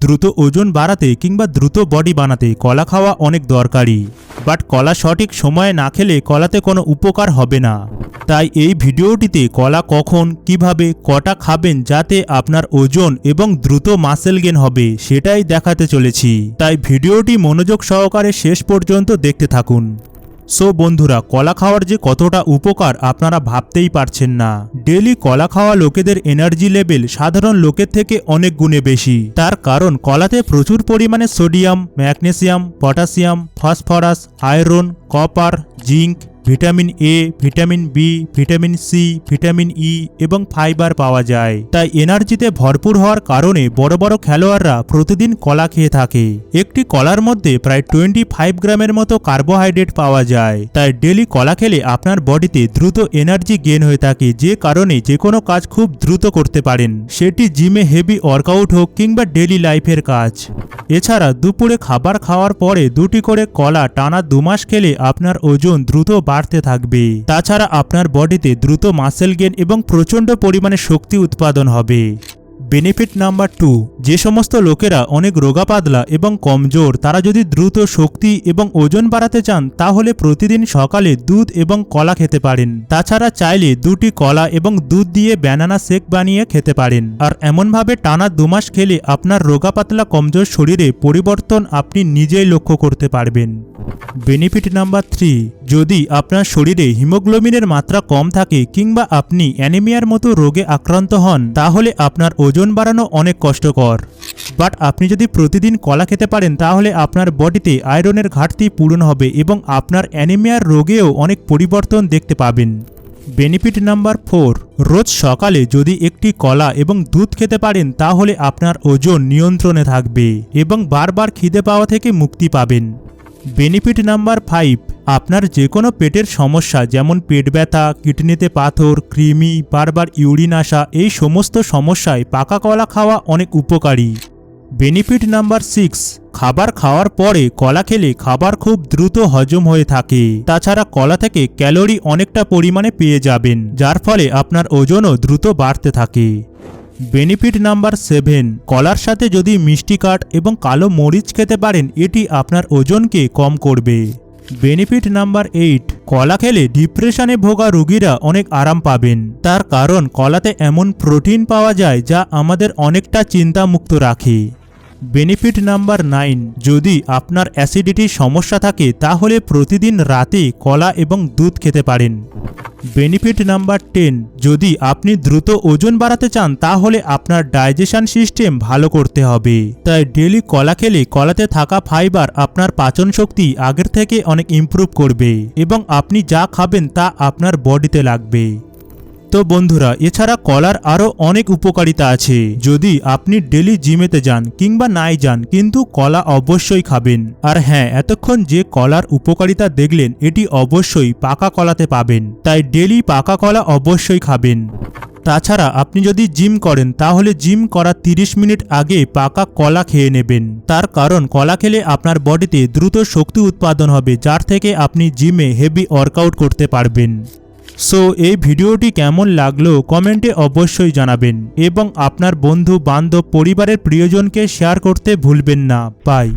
দ্রুত ওজন বাড়াতে কিংবা দ্রুত বডি বানাতে কলা খাওয়া অনেক দরকারি। বাট কলা সঠিক সময়ে না খেলে কলাতে কোনো উপকার হবে না। তাই এই ভিডিওটিতে কলা কখন, কীভাবে, কটা খাবেন যাতে আপনার ওজন এবং দ্রুত মাসেল গেন হবে সেটাই দেখাতে চলেছি। তাই ভিডিওটি মনোযোগ সহকারে শেষ পর্যন্ত দেখতে থাকুন। সো বন্ধুরা, কলা খাওয়ার যে কতটা উপকার আপনারা ভাবতেই পারছেন না। ডেলি কলা খাওয়া লোকেদের এনার্জি লেভেল সাধারণ লোকের থেকে অনেক গুণে বেশি। তার কারণ, কলাতে প্রচুর পরিমাণে sodium, magnesium potassium phosphorus, iron, copper, zinc vitamin A vitamin B vitamin C vitamin E এবং ফাইবার পাওয়া যায়। তাই এনার্জিতে ভরপুর হওয়ার কারণে বড় বড় খেলোয়াড়রা প্রতিদিন কলা খেয়ে থাকে। একটি কলার মধ্যে প্রায় টোয়েন্টি ফাইভ গ্রামের মতো কার্বোহাইড্রেট পাওয়া যায়। তাই ডেলি কলা খেলে আপনার বডিতে দ্রুত এনার্জি গেন হয়ে থাকে, যে কারণে যে কোনো কাজ খুব দ্রুত করতে পারেন। সেটি জিমে হেভি ওয়ার্কআউট হোক কিংবা ডেলি লাইফের কাজ। এছাড়া দুপুরে খাবার খাওয়ার পরে দুটি করে কলা টানা দুমাস খেলে আপনার ওজন দ্রুত বাড়তে থাকবে। তাছাড়া আপনার বডিতে দ্রুত মাসেল গেন এবং প্রচণ্ড পরিমাণে শক্তি উৎপাদন হবে। বেনিফিট নাম্বার টু যে সমস্ত লোকেরা অনেক রোগা পাতলা এবং কমজোর, তারা যদি দ্রুত শক্তি এবং ওজন বাড়াতে চান, তাহলে প্রতিদিন সকালে দুধ এবং কলা খেতে পারেন। তাছাড়া চাইলে দুটি কলা এবং দুধ দিয়ে ব্যানানা শেক বানিয়ে খেতে পারেন। আর এমনভাবে টানা দুমাস খেলে আপনার রোগা পাতলা কমজোর শরীরে পরিবর্তন আপনি নিজেই লক্ষ্য করতে পারবেন। বেনিফিট নাম্বার থ্রি যদি আপনার শরীরে হিমোগ্লোবিনের মাত্রা কম থাকে কিংবা আপনি অ্যানিমিয়ার মতো রোগে আক্রান্ত হন, তাহলে আপনার ওজন বাড়ানো অনেক কষ্টকর। বাট আপনি যদি প্রতিদিন কলা খেতে পারেন, তাহলে আপনার বডিতে আয়রনের ঘাটতি পূরণ হবে এবং আপনার অ্যানিমিয়ার রোগেও অনেক পরিবর্তন দেখতে পাবেন। বেনিফিট নাম্বার ফোর রোজ সকালে যদি একটি কলা এবং দুধ খেতে পারেন, তাহলে আপনার ওজন নিয়ন্ত্রণে থাকবে এবং বারবার খিদে পাওয়া থেকে মুক্তি পাবেন। বেনিফিট নাম্বার ফাইভ আপনার যে কোনো পেটের সমস্যা যেমন পেট ব্যথা, কিডনিতে পাথর, কৃমি, বারবার ইউরিন আসা, এই সমস্ত সমস্যায় পাকা কলা খাওয়া অনেক উপকারী। বেনিফিট নাম্বার সিক্স খাবার খাওয়ার পরে কলা খেলে খাবার খুব দ্রুত হজম হয়ে থাকে। তাছাড়া কলা থেকে ক্যালোরি অনেকটা পরিমাণে পেয়ে যাবেন, যার ফলে আপনার ওজনও দ্রুত বাড়তে থাকে। বেনিফিট নাম্বার সেভেন কলার সাথে যদি মিষ্টি কাঠ এবং কালো মরিচ খেতে পারেন, এটি আপনার ওজনকে কম করবে। বেনিফিট নাম্বার এইট কলা খেলে ডিপ্রেশনে ভোগা রুগীরা অনেক আরাম পাবেন। তার কারণ, কলাতে এমন প্রোটিন পাওয়া যায় যা আমাদের অনেকটা চিন্তামুক্ত রাখে। বেনিফিট নাম্বার নাইন যদি আপনার অ্যাসিডিটির সমস্যা থাকে, তাহলে প্রতিদিন রাতে কলা এবং দুধ খেতে পারেন। বেনিফিট নাম্বার টেন যদি আপনি দ্রুত ওজন বাড়াতে চান, তাহলে আপনার ডাইজেশন সিস্টেম ভালো করতে হবে। তাই ডেলি কলা খেলে কলাতে থাকা ফাইবার আপনার পাচন শক্তি আগের থেকে অনেক ইম্প্রুভ করবে এবং আপনি যা খাবেন তা আপনার বডিতে লাগবে। তো বন্ধুরা, এছাড়া কলার আরও অনেক উপকারিতা আছে। যদি আপনি ডেলি জিমেতে যান কিংবা নাই যান, কিন্তু কলা অবশ্যই খাবেন। আর হ্যাঁ এতক্ষণ যে কলার উপকারিতা দেখলেন, এটি অবশ্যই পাকা কলাতে পাবেন। তাই ডেলি পাকা কলা অবশ্যই খাবেন। তাছাড়া আপনি যদি জিম করেন, তাহলে জিম করার 30 মিনিট আগে পাকা কলা খেয়ে নেবেন। তার কারণ, কলা খেলে আপনার বডিতে দ্রুত শক্তি উৎপাদন হবে, যার থেকে আপনি জিমে হেভি ওয়ার্কআউট করতে পারবেন। সো এই ভিডিওটি কেমন লাগল কমেন্টে অবশ্যই জানাবেন এবং আপনার বন্ধু, বান্ধব, পরিবারের প্রিয়জনকে শেয়ার করতে ভুলবেন না। বাই।